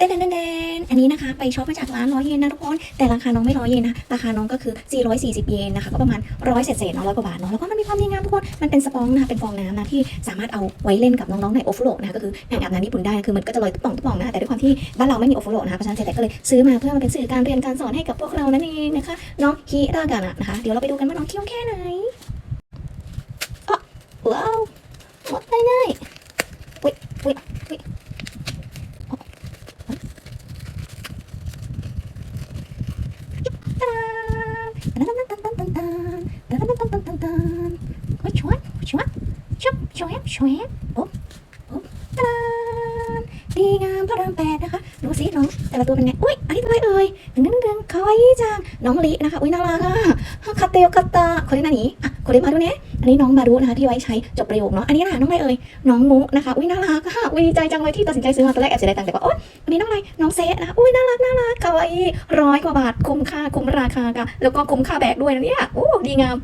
เต้นเต้นเต้นอันนี้นะคะ ไปช็อปมาจากร้านร้อยเยนนะทุกคน แต่ราคาน้องไม่ร้อยเยนนะ ราคาน้องก็คือ 440 เยนนะคะ ก็ประมาณร้อยเศษเศษๆเนาะร้อยกว่าบาทเนาะ แล้วก็มันมีความดีงามทุกคน มันเป็นสปองนะคะ เป็นฟองน้ำนะที่สามารถเอาไว้เล่นกับน้องๆในโอฟุโรนะคะ ก็คืออ่างอาบน้ำญี่ปุ่นได้ คือมันก็จะลอยตุ๊บป่องตุ๊บป่องนะ แต่ด้วยความที่บ้านเราไม่มีโอฟุโรนะคะเพราะฉะนั้นเซแต่ก็เลยซื้อมาเพื่อมาเป็นสื่อการเรียนการสอนให้กับพวกเรานั่นเองนะคะ น้องคิรากานะนะคะ เดี๋ยวเราไปดูกันว่าน้องคิ้วแค่ไหนอ๋อว้าวหมดได้ง่ายอุ้ยอุ้ยอุ้ย ชวนชวนชุบชวบชวบปุ๊บปุ๊บตะลาดดีงามพระรามแปดนะคะ ดูสิน้องแต่ละตัวเป็นไง อุ้ยอันนี้ตัวอะไรเอ่ยดึงดึงดึงคาวาอิจัง น้องลินะคะ อุ้ยน่ารักอะคาเตลคาตาคนนี้นานี้อะคนนี้มาดูเนี่ยอันนี้น้องมาดูนะคะที่ไว้ใช้จบประโยคเนาะ อันนี้น่ะน้องอะไรเอ่ย น้องมุนะคะ อุ้ยน่ารักอะอุ้ยดีใจจังเลยที่ตัดสินใจซื้อมาตอนแรกแอบเสียดายตังค์แต่ว่าโอ๊ยอันนี้น้องอะไรน้องเซะนะคะ อุ้ยน่ารัก ร้อยกว่าบาทคุ้มค่าคุ้มราคาค่ะแล้วก็คุ้มค่าแบกด้วยนะเนี่ยโอ้ดีงาม